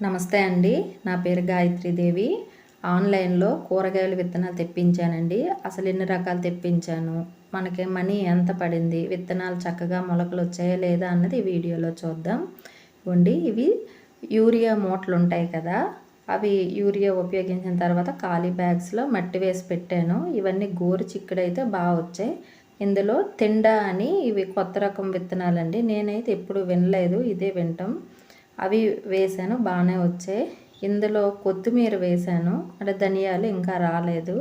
నమస్తే అండి. నా పేరు గాయత్రీదేవి ఆన్లైన్లో కూరగాయల విత్తనాలు తెప్పించానండి. అసలు ఎన్ని రకాలు తెప్పించాను? మనకి మనీ ఎంత పడింది? విత్తనాలు చక్కగా మొలకలు వచ్చాయా లేదా అన్నది వీడియోలో చూద్దాం. ఇవ్వండి. ఇవి యూరియా మూటలు ఉంటాయి కదా అవి యూరియా ఉపయోగించిన తర్వాత ఖాళీ బ్యాగ్స్లో మట్టి వేసి పెట్టాను. ఇవన్నీ గోరు చిక్కుడైతే బాగా వచ్చాయి. ఇందులో తిండా అని ఇవి కొత్త రకం విత్తనాలండి. నేనైతే ఎప్పుడు వినలేదు ఇదే వింటాం అవి వేసాను బాగానే వచ్చాయి. ఇందులో కొత్తిమీర వేసాను అంటే ధనియాలు ఇంకా రాలేదు.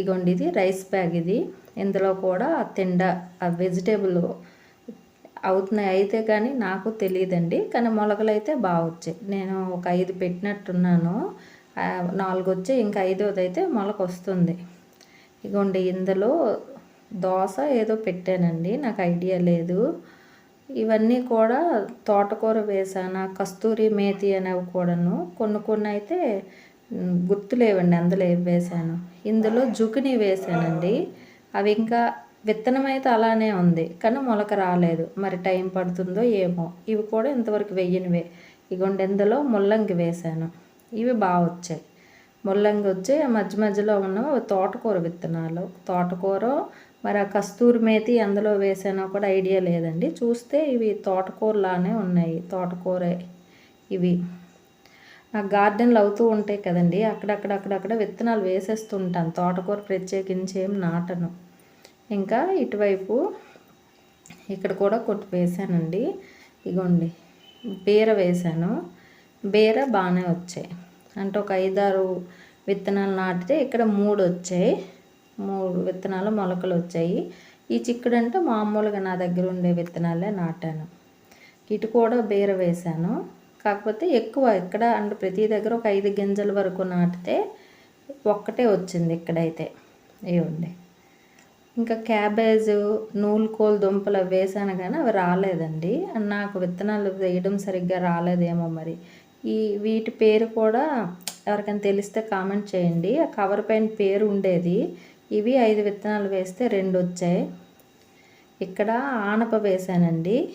ఇగోండి ఇది రైస్ బ్యాగ్ ఇది. ఇందులో కూడా తిండ ఆ వెజిటేబుల్ అవుతున్నాయి అయితే కానీ నాకు తెలియదండి కానీ మొలకలు అయితే బాగా వచ్చాయి. నేను ఒక ఐదు పెట్టినట్టున్నాను. నాలుగు వచ్చాయి ఇంకా ఐదోది అయితే మొలక వస్తుంది. ఇగోండి ఇందులో దోశ ఏదో పెట్టానండి నాకు ఐడియా లేదు. ఇవన్నీ కూడా తోటకూర వేసాను కస్తూరి మేతి అనేవి కూడాను. కొన్ని కొన్ని అయితే గుర్తులేవండి అందులో ఏవి వేసాను. ఇందులో జుకిని వేసానండి. అవి ఇంకా విత్తనం అయితే అలానే ఉంది కానీ మొలక రాలేదు. మరి టైం పడుతుందో ఏమో. ఇవి కూడా ఇంతవరకు వెయ్యనివే. ఇగోండి ఇందులో ముల్లంగి వేసాను. ఇవి బాగా వచ్చాయి. ముల్లంగి వచ్చి మధ్య మధ్యలో ఉన్న తోటకూర విత్తనాలు. తోటకూర మరి ఆ కస్తూరి మేతి అందులో వేసానో కూడా ఐడియా లేదండి. చూస్తే ఇవి తోటకూరలానే ఉన్నాయి తోటకూరే ఇవి. నాకు గార్డెన్లు అవుతూ ఉంటాయి కదండి అక్కడక్కడ అక్కడక్కడ విత్తనాలు వేసేస్తుంటాను. తోటకూర ప్రత్యేకించి ఏం నాటను. ఇంకా ఇటువైపు ఇక్కడ కూడా కొట్టి వేసానండి. ఇగోండి బీర వేసాను. బీర బాగానే వచ్చాయి. అంటే ఒక ఐదారు విత్తనాలు నాటితే ఇక్కడ మూడు వచ్చాయి మూడు విత్తనాలు మొలకలు వచ్చాయి. ఈ చిక్కుడు అంటే మామూలుగా నా దగ్గర ఉండే విత్తనాలే నాటాను. ఇటు కూడా బీర వేశాను. కాకపోతే ఎక్కువ ఇక్కడ అంటే ప్రతి దగ్గర ఒక ఐదు గింజల వరకు నాటితే ఒక్కటే వచ్చింది ఇక్కడైతే. ఇవ్వండి. ఇంకా క్యాబేజ్ నూలుకోలు దుంపలు అవి వేసాను కానీ అవి రాలేదండి. నాకు విత్తనాలు వేయడం సరిగ్గా రాలేదేమో మరి. ఈ వీటి పేరు కూడా ఎవరికైనా తెలిస్తే కామెంట్ చేయండి. ఆ కవర్ పైన పేరు ఉండేది. ఇవి ఐదు విత్తనాలు వేస్తే రెండు వచ్చాయి. ఇక్కడ ఆనప వేసానండి.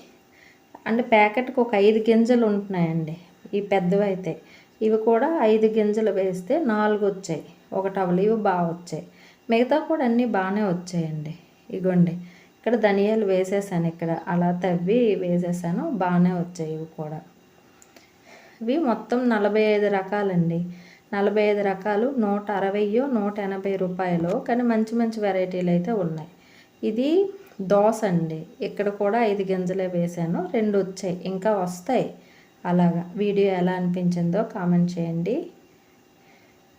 అంటే ప్యాకెట్కి ఒక ఐదు గింజలు ఉంటున్నాయండి. ఈ పెద్దవి అయితే. ఇవి కూడా ఐదు గింజలు వేస్తే నాలుగు వచ్చాయి. ఒక టవల్ ఇవి బాగా వచ్చాయి. మిగతా కూడా అన్నీ బాగానే వచ్చాయండి. ఇగోండి. ఇక్కడ ధనియాలు వేసేసాను ఇక్కడ. అలా తవ్వి వేసేసాను. బాగానే వచ్చాయి ఇవి కూడా. ఇవి మొత్తం నలభై ఐదు రకాలండి. నలభై ఐదు రకాలు నూట అరవయో నూట ఎనభై రూపాయలు కానీ మంచి మంచి వెరైటీలు అయితే ఉన్నాయి. ఇది దోశ అండి. ఇక్కడ కూడా ఐదు గింజలే వేసాను. రెండు వచ్చాయి. ఇంకా వస్తాయి. అలాగా. వీడియో ఎలా అనిపించిందో కామెంట్ చేయండి.